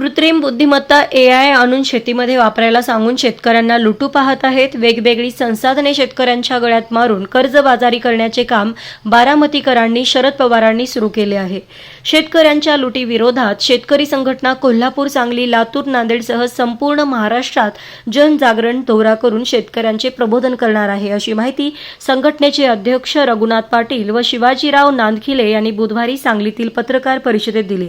कृत्रिम बुद्धिमत्ता ए आय आणून शेतीमध्ये वापरायला सांगून शेतकऱ्यांना लुटू पाहत आहेत. वेगवेगळी संसाधने शेतकऱ्यांच्या गळ्यात मारून कर्जबाजारी करण्याचे काम बारामतीकरांनी शरद पवारांनी सुरू केले आहे. शेतकऱ्यांच्या लुटीविरोधात शेतकरी संघटना कोल्हापूर सांगली लातूर नांदेडसह संपूर्ण महाराष्ट्रात जनजागरण दौरा करून शेतकऱ्यांचे प्रबोधन करणार आहे. अशी माहिती संघटनेचे अध्यक्ष रघुनाथ पाटील व शिवाजीराव नांदखिले यांनी बुधवारी सांगलीतील पत्रकार परिषदेत दिली.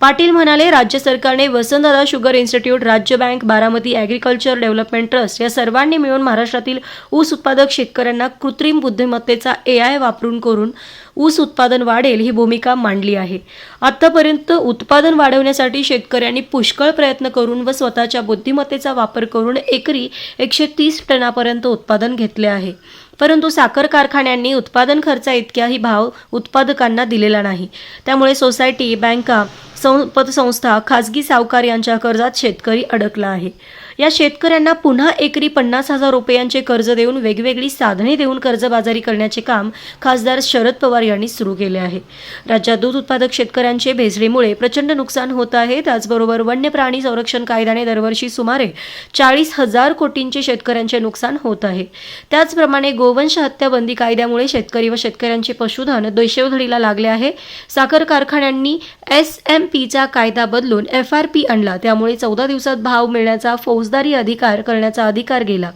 पाटील म्हणाले राज्य सरकारने वसंतदादा शुगर इन्स्टिट्यूट राज्य bank Baramati agriculture development trust या सर्वांनी मिळून महाराष्ट्रातील ऊस उत्पादक शेतकऱ्यांना कृत्रिम बुद्धिमत्तेचा ए आय वापरून करून ऊस उत्पादन वाढेल ही भूमिका मांडली आहे. आतापर्यंत उत्पादन वाढवण्यासाठी शेतकऱ्यांनी पुष्कळ प्रयत्न करून व स्वतःच्या बुद्धिमत्तेचा वापर करून एकरी एकशे तीस टनापर्यंत उत्पादन घेतले आहे. परंतु साखर कारखान्यांनी उत्पादन खर्चा इतक्याही भाव उत्पादकांना दिलेला नाही. त्यामुळे सोसायटी बँका सं पतसंस्था खाजगी सावकार यांच्या कर्जात शेतकरी अडकला आहे. या शेतकऱ्यांना पुन्हा एकरी पन्नास हजार रुपयांचे कर्ज देऊन वेगवेगळी साधने देऊन कर्जबाजारी करण्याचे काम खासदार शरद पवार यांनी सुरू केले आहे. राज्यात दूध उत्पादक शेतकऱ्यांचे भेसळीमुळे प्रचंड नुकसान होत आहे. त्याचबरोबर वन्य प्राणी संरक्षण कायद्याने दरवर्षी सुमारे चाळीस हजार कोटींचे शेतकऱ्यांचे नुकसान होत आहे. त्याचप्रमाणे गोवंश हत्या बंदी कायद्यामुळे शेतकरी व शेतकऱ्यांचे पशुधन देशोधडीला लागले आहे. साखर कारखान्यांनी एस एम पीचा कायदा बदलून एफ आर पी आणला. त्यामुळे चौदा दिवसात भाव मिळण्याचा फौज फौजदारी अधिकार करण्याचा अधिकार गेला.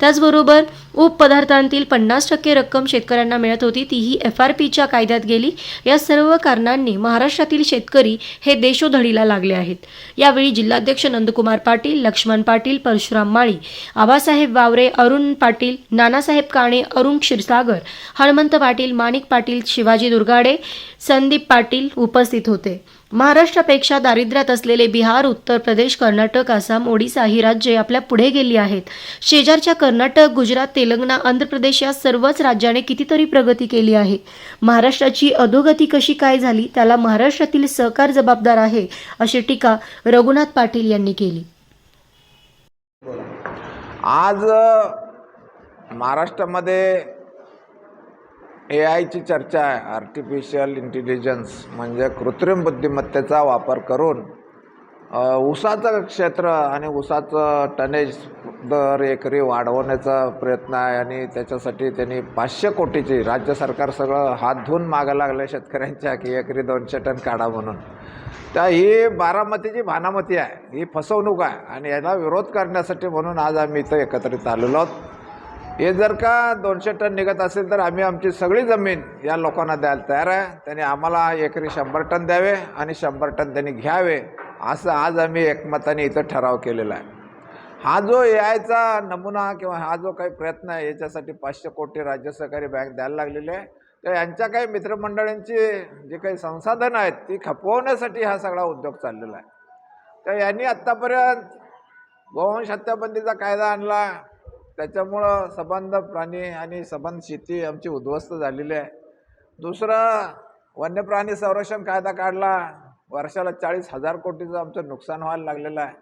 त्याचबरोबर उपपदार्थांतील पन्नास टक्के रक्कम शेतकऱ्यांना मिळत होती तीही एफ आर पीच्या कायद्यात गेली. या सर्व कारणांनी महाराष्ट्रातील शेतकरी हे देशोधडीला लागले आहेत. यावेळी जिल्हाध्यक्ष नंदकुमार पाटील लक्ष्मण पाटील परशुराम माळी आबासाहेब वावरे अरुण पाटील नानासाहेब काणे अरुण क्षीरसागर हनुमंत पाटील माणिक पाटील शिवाजी दुर्गाडे संदीप पाटील उपस्थित होते. महाराष्ट्रापेक्षा दारिद्र्यात असलेले बिहार उत्तर प्रदेश कर्नाटक आसाम ओडिसा ही राज्ये आपल्या पुढे गेली आहेत. शेजारच्या कर्नाटक गुजरात तेलंगणा आंध्र प्रदेश या सर्वच राज्याने कितीतरी प्रगती केली आहे. महाराष्ट्राची अधोगती कशी काय झाली त्याला महाराष्ट्रातील सहकार जबाबदार आहे अशी टीका रघुनाथ पाटील यांनी केली. आज महाराष्ट्रामध्ये ए आयची चर्चा आहे. आर्टिफिशियल इंटेलिजन्स म्हणजे कृत्रिम बुद्धिमत्तेचा वापर करून उसाचं ऊसाचं क्षेत्र आणि ऊसाचं टनेज दर एकरी वाढवण्याचा प्रयत्न आहे आणि त्याच्यासाठी त्यांनी पाचशे कोटीची राज्य सरकार सगळं हात धुवून मागं लागलं शेतकऱ्यांच्या की एकरी दोनशे टन काढा म्हणून. तर ही बारामतीची भानामती आहे. ही फसवणूक आहे आणि याला विरोध करण्यासाठी म्हणून आज आम्ही इथं एकत्रित आलेलो आहोत. हे जर का दोनशे टन निघत असेल तर आम्ही आमची सगळी जमीन या लोकांना द्यायला तयार आहे. त्यांनी आम्हाला एकरी शंभर टन द्यावे आणि शंभर टन त्यांनी घ्यावे असं आज आम्ही एकमताने इथं ठराव केलेला आहे. हा जो ए आयचा नमुना किंवा हा जो काही प्रयत्न आहे याच्यासाठी पाचशे कोटी राज्य सहकारी बँक द्यायला लागलेली आहे. तर यांच्या काही मित्रमंडळींची जी काही संसाधनं आहेत ती खपवण्यासाठी हा सगळा उद्योग चाललेला आहे. तर यांनी आत्तापर्यंत गोवंश हत्याबंदीचा कायदा आणला त्याच्यामुळं सबंध प्राणी आणि सबंध शेती आमची उद्ध्वस्त झालेली आहे. दुसरं वन्यप्राणी संरक्षण कायदा काढला. वर्षाला चाळीस हजार कोटीचं आमचं नुकसान व्हायला लागलेलं आहे.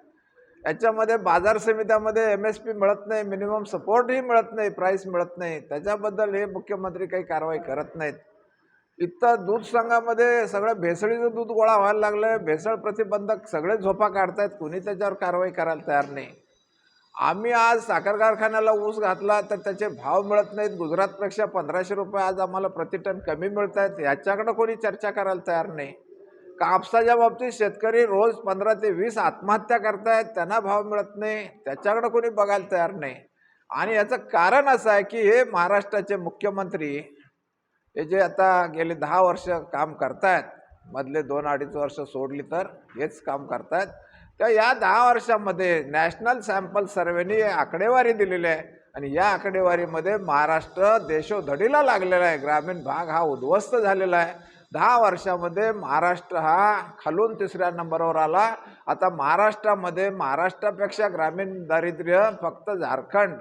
याच्यामध्ये बाजार समित्यामध्ये एम एस पी मिळत नाही मिनिमम सपोर्टही मिळत नाही प्राईस मिळत नाही. त्याच्याबद्दल हे मुख्यमंत्री काही कारवाई करत नाहीत. इतर दूध संघामध्ये सगळं भेसळीचं दूध गोळा व्हायला लागलं भेसळ प्रतिबंधक सगळे झोपा काढतायत. कुणी त्याच्यावर कारवाई करायला तयार नाही. आम्ही आज साखर कारखान्याला ऊस घातला तर त्याचे भाव मिळत नाहीत. गुजरातपेक्षा पंधराशे रुपये आज आम्हाला प्रतिटन कमी मिळत आहेत ह्याच्याकडं कोणी चर्चा करायला तयार नाही. कापसाच्या बाबतीत शेतकरी रोज पंधरा ते वीस आत्महत्या करतायत. त्यांना भाव मिळत नाही. त्याच्याकडं कोणी बघायला तयार नाही. आणि याचं कारण असं आहे की हे महाराष्ट्राचे मुख्यमंत्री हे जे आता गेले दहा वर्ष काम करतायत मधले दोन अडीच वर्ष सोडली तर हेच काम करतायत. तर या दहा वर्षामध्ये नॅशनल सॅम्पल सर्वेनी आकडेवारी दिलेली आहे. आणि या आकडेवारीमध्ये महाराष्ट्र देशोधडीला लागलेला आहे. ग्रामीण भाग हा उद्ध्वस्त झालेला आहे. दहा वर्षामध्ये महाराष्ट्र हा खालून तिसऱ्या नंबरवर आला. आता महाराष्ट्रामध्ये महाराष्ट्रापेक्षा ग्रामीण दारिद्र्य फक्त झारखंड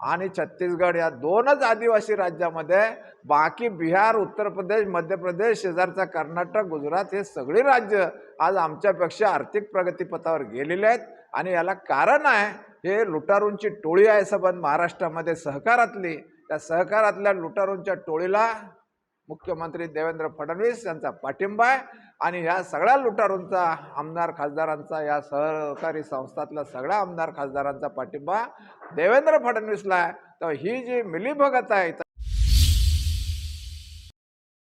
आणि छत्तीसगड या दोनच आदिवासी राज्यामध्ये बाकी बिहार उत्तर प्रदेश मध्य प्रदेश शेजारचा कर्नाटक गुजरात हे सगळी राज्य आज आमच्यापेक्षा आर्थिक प्रगतीपथावर गेलेले आहेत. आणि याला कारण आहे हे लुटारूंची टोळी आहे सबंध महाराष्ट्रामध्ये सहकारातली. त्या सहकारातल्या लुटारूंच्या टोळीला मुख्यमंत्री देवेंद्र फडणवीस यांचा पाठिंबा आहे. आणि ह्या सगळ्या लुटारूंचा आमदार खासदारांचा या सहकारी संस्थातल्या सगळ्या आमदार खासदारांचा पाठिंबा देवेंद्र फडणवीसला आहे. तर ही जी मिलीभगत आहे